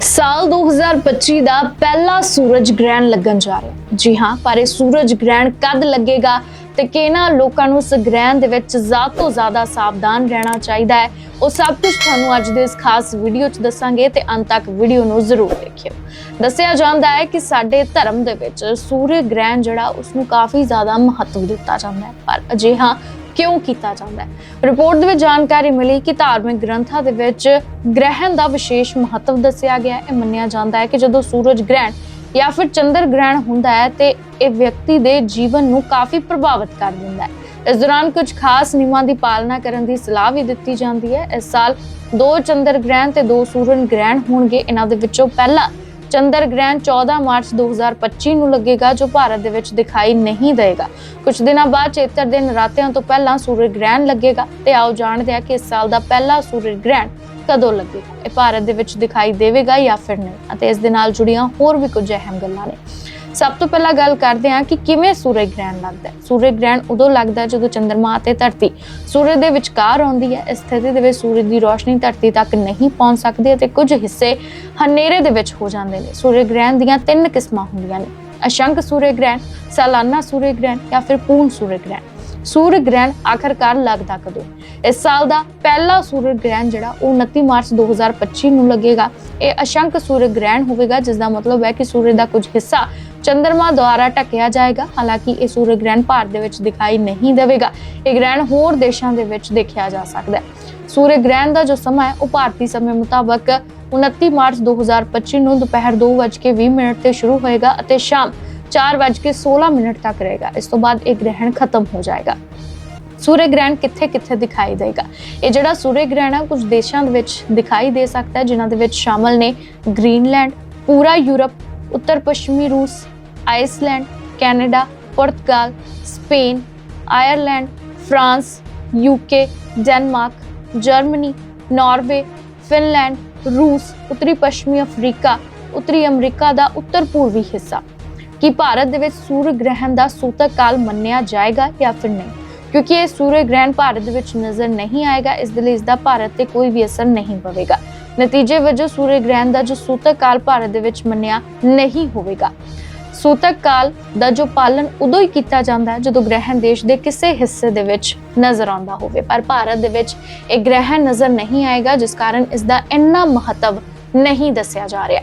ਸਾਲ 2025 ਦਾ ਪਹਿਲਾ ਸੂਰਜ ਗ੍ਰਹਿਣ ਲੱਗਣ ਜਾ ਰਿਹਾ। ਜੀ ਹਾਂ, ਪਰ ਇਹ ਸੂਰਜ ਗ੍ਰਹਿਣ ਕਦ ਲੱਗੇਗਾ ਤੇ ਕਿਹਨਾਂ ਲੋਕਾਂ ਨੂੰ ਇਸ ਗ੍ਰਹਿਣ ਦੇ ਵਿੱਚ ਜ਼ਿਆਦਾ ਤੋਂ ਜ਼ਿਆਦਾ ਸਾਵਧਾਨ ਰਹਿਣਾ ਚਾਹੀਦਾ ਹੈ, ਉਹ ਸਭ ਕੁਝ ਤੁਹਾਨੂੰ ਅੱਜ ਦੇ ਇਸ ਖਾਸ ਵੀਡੀਓ 'ਚ ਦੱਸਾਂਗੇ ਤੇ ਅੰਤ ਤੱਕ ਵੀਡੀਓ ਨੂੰ ਜ਼ਰੂਰ ਦੇਖਿਓ। ਦੱਸਿਆ ਜਾਂਦਾ ਹੈ ਕਿ ਸਾਡੇ ਧਰਮ ਦੇ ਵਿੱਚ ਸੂਰਜ ਗ੍ਰਹਿਣ ਜਿਹੜਾ ਉਸ ਨੂੰ ਕਾਫੀ ਜ਼ਿਆਦਾ ਮਹੱਤਵ ਦਿੱਤਾ ਜਾਂਦਾ ਹੈ, ਪਰ ਅਜਿਹਾ ਕਿਉਂ ਕੀਤਾ ਜਾਂਦਾ ਹੈ? ਰਿਪੋਰਟ ਦੇ ਵਿੱਚ ਜਾਣਕਾਰੀ ਮਿਲੀ ਕਿ ਧਾਰਮਿਕ ਗ੍ਰੰਥਾਂ ਦੇ ਵਿੱਚ ਗ੍ਰਹਿਣ ਦਾ ਵਿਸ਼ੇਸ਼ ਮਹੱਤਵ ਦੱਸਿਆ ਗਿਆ ਹੈ। ਇਹ ਮੰਨਿਆ ਜਾਂਦਾ ਹੈ ਕਿ ਜਦੋਂ ਸੂਰਜ ਗ੍ਰਹਿਣ ਜਾਂ ਫਿਰ ਚੰਦਰ ਗ੍ਰਹਿਣ ਹੁੰਦਾ ਹੈ, ਤੇ ਇਹ ਵਿਅਕਤੀ ਦੇ ਜੀਵਨ ਨੂੰ ਕਾਫੀ ਪ੍ਰਭਾਵਿਤ ਕਰ ਦਿੰਦਾ ਹੈ। ਇਸ ਦੌਰਾਨ ਕੁਝ ਖਾਸ ਨਿਯਮਾਂ ਦੀ ਪਾਲਣਾ ਕਰਨ ਦੀ ਸਲਾਹ ਵੀ ਦਿੱਤੀ ਜਾਂਦੀ ਹੈ। ਇਸ ਸਾਲ ਦੋ ਚੰਦਰ ਗ੍ਰਹਿਣ ਤੇ ਦੋ ਸੂਰਜ ਗ੍ਰਹਿਣ ਹੋਣਗੇ। ਇਹਨਾਂ ਦੇ ਵਿੱਚੋਂ ਪਹਿਲਾ ਚੰਦਰ ਗ੍ਰਹਿਣ 14 ਮਾਰਚ 2025 ਨੂੰ ਲੱਗੇਗਾ, ਜੋ ਭਾਰਤ ਦੇ ਵਿੱਚ ਦਿਖਾਈ ਨਹੀਂ ਦੇਵੇਗਾ। ਕੁਝ ਦਿਨਾਂ ਬਾਅਦ ਚੇਤਰ ਦੇ ਨਰਾਤਿਆਂ ਤੋਂ ਪਹਿਲਾਂ ਸੂਰਜ ਗ੍ਰਹਿਣ ਲੱਗੇਗਾ। ਤੇ ਆਓ ਜਾਣਦੇ ਹਾਂ ਕਿ ਇਸ ਸਾਲ ਦਾ ਪਹਿਲਾ ਸੂਰਜ ਗ੍ਰਹਿਣ ਕਦੋਂ ਲੱਗੇਗਾ। ਇਹ ਭਾਰਤ ਦੇ ਵਿੱਚ ਦਿਖਾਈ ਦੇਵੇਗਾ ਜਾਂ ਫਿਰ ਨਹੀਂ। ਅਤੇ ਇਸ ਦੇ ਨਾਲ ਜੁੜੀਆਂ ਹੋਰ ਵੀ ਕੁਝ ਅਹਿਮ ਗੱਲਾਂ ਨੇ। ਸਭ ਤੋਂ ਪਹਿਲਾਂ ਗੱਲ ਕਰਦੇ ਹਾਂ ਕਿ ਕਿਵੇਂ ਸੂਰਜ ਗ੍ਰਹਿਣ ਲੱਗਦਾ ਹੈ। ਸੂਰਜ ਗ੍ਰਹਿਣ ਉਦੋਂ ਲੱਗਦਾ ਜਦੋਂ ਚੰ드ਰਮਾ ਅਤੇ ਧਰਤੀ ਸੂਰਜ ਦੇ ਵਿਚਕਾਰ ਆਉਂਦੀ ਹੈ। ਇਸ ਸਥਿਤੀ ਦੇ ਵਿੱਚ ਸੂਰਜ ਦੀ ਰੋਸ਼ਨੀ ਧਰਤੀ ਤੱਕ ਨਹੀਂ ਪਹੁੰਚ ਸਕਦੀ ਅਤੇ ਕੁਝ ਹਿੱਸੇ ਹਨੇਰੇ ਦੇ ਵਿੱਚ ਹੋ ਜਾਂਦੇ ਨੇ। ਸੂਰਜ ਗ੍ਰਹਿਣ ਦੀਆਂ ਤਿੰਨ ਕਿਸਮਾਂ ਹੁੰਦੀਆਂ ਨੇ। ਅਸ਼ੰਕ ਸੂਰਜ ਗ੍ਰਹਿਣ, ਸਾਲਾਨਾ ਸੂਰਜ ਗ੍ਰਹਿਣ ਜਾਂ ਫਿਰ ਪੂਰਨ ਸੂਰਜ ਗ੍ਰਹਿਣ। ਸੂਰਜ ਗ੍ਰਹਿਣ ਆਖਰਕਾਰ ਲੱਗਦਾ ਕਦੋਂ? ਇਸ ਸਾਲ ਦਾ ਪਹਿਲਾ ਸੂਰਜ ਗ੍ਰਹਿਣ ਜਿਹੜਾ ਉਹ 29 ਮਾਰਚ 2025 ਨੂੰ ਲੱਗੇਗਾ। ਇਹ ਅਸ਼ੰਕ ਸੂਰਜ ਗ੍ਰਹਿਣ ਹੋਵੇਗਾ ਜਿਸ ਦਾ ਮਤਲਬ ਹੈ ਕਿ ਸੂਰਜ ਦਾ ਕੁਝ ਹਿੱਸਾ ਚੰਦਰਮਾ ਦੁਆਰਾ ਢੱਕਿਆ ਜਾਏਗਾ। ਹਾਲਾਂਕਿ ਇਹ ਸੂਰਜ ਗ੍ਰਹਿਣ ਭਾਰਤ ਦੇ ਵਿੱਚ ਦਿਖਾਈ ਨਹੀਂ ਦੇਵੇਗਾ। ਇਹ ਗ੍ਰਹਿਣ ਹੋਰ ਦੇਸ਼ਾਂ ਦੇ ਵਿੱਚ ਦੇਖਿਆ ਜਾ ਸਕਦਾ ਹੈ। ਸੂਰਜ ਗ੍ਰਹਿਣ ਦਾ ਜੋ ਸਮਾਂ ਹੈ, ਉਹ ਭਾਰਤੀ ਸਮੇਂ ਮੁਤਾਬਕ 29 ਮਾਰਚ 2025 ਨੂੰ ਦੁਪਹਿਰ 2:20 ਮਿੰਟ ਤੇ ਸ਼ੁਰੂ ਹੋਏਗਾ ਅਤੇ ਸ਼ਾਮ 4:16 ਮਿੰਟ ਤੱਕ ਰਹੇਗਾ। ਇਸ ਤੋਂ ਬਾਅਦ ਇਹ ਗ੍ਰਹਿਣ ਖਤਮ ਹੋ ਜਾਏਗਾ। ਸੂਰਜ ਗ੍ਰਹਿਣ ਕਿੱਥੇ ਕਿੱਥੇ ਦਿਖਾਈ ਦੇਗਾ? ਇਹ ਜਿਹੜਾ ਸੂਰਜ ਗ੍ਰਹਿਣ ਹੈ, ਕੁਝ ਦੇਸ਼ਾਂ ਦੇ ਵਿੱਚ ਦਿਖਾਈ ਦੇ ਸਕਦਾ ਹੈ, ਜਿਨ੍ਹਾਂ ਦੇ ਵਿੱਚ ਸ਼ਾਮਲ ਨੇ ਗ੍ਰੀਨਲੈਂਡ, ਪੂਰਾ ਯੂਰਪ ਉੱਤਰ ਪੱਛਮੀ ਰੂਸ, ਆਈਸਲੈਂਡ, ਕੈਨੇਡਾ, ਪੁਰਤਗਾਲ, Spain, Ireland, France, UK, Denmark, Germany, Norway, Finland, ਰੂਸ, ਉੱਤਰੀ ਪੱਛਮੀ ਅਫਰੀਕਾ, ਉੱਤਰੀ ਅਮਰੀਕਾ ਦਾ ਉੱਤਰ ਪੂਰਬੀ ਹਿੱਸਾ। ਕੀ ਭਾਰਤ ਦੇ ਵਿੱਚ ਸੂਰਜ ਗ੍ਰਹਿਣ ਦਾ ਸੂਤਕ ਕਾਲ ਮੰਨਿਆ ਜਾਏਗਾ ਜਾਂ ਫਿਰ ਨਹੀਂ? ਕਿਉਂਕਿ ਇਹ ਸੂਰਜ ਗ੍ਰਹਿਣ ਭਾਰਤ ਦੇ ਵਿੱਚ ਨਜ਼ਰ ਨਹੀਂ ਆਏਗਾ, ਇਸ ਦੇ ਲਈ ਇਸ ਦਾ ਭਾਰਤ ਤੇ ਕੋਈ ਵੀ ਅਸਰ ਨਹੀਂ ਪਵੇਗਾ। ਨਤੀਜੇ ਵਜੋਂ ਸੂਰਜ ਗ੍ਰਹਿਣ ਦਾ ਜੋ ਸੂਤਕ ਕਾਲ ਭਾਰਤ ਦੇ ਵਿੱਚ ਮੰਨਿਆ ਨਹੀਂ ਹੋਵੇਗਾ। ਸੂਤਕ ਕਾਲ ਦਾ ਜੋ ਪਾਲਣ ਉਦੋਂ ਹੀ ਕੀਤਾ ਜਾਂਦਾ ਹੈ ਜਦੋਂ ਗ੍ਰਹਿਣ ਦੇਸ਼ ਦੇ ਕਿਸੇ ਹਿੱਸੇ ਦੇ ਵਿੱਚ ਨਜ਼ਰ ਆਉਂਦਾ ਹੋਵੇ। ਪਰ ਭਾਰਤ ਦੇ ਵਿੱਚ ਇਹ ਗ੍ਰਹਿਣ ਨਜ਼ਰ ਨਹੀਂ ਆਏਗਾ, ਜਿਸ ਕਾਰਨ ਇਸ ਦਾ ਇੰਨਾ ਮਹੱਤਵ ਨਹੀਂ ਦੱਸਿਆ ਜਾ ਰਿਹਾ।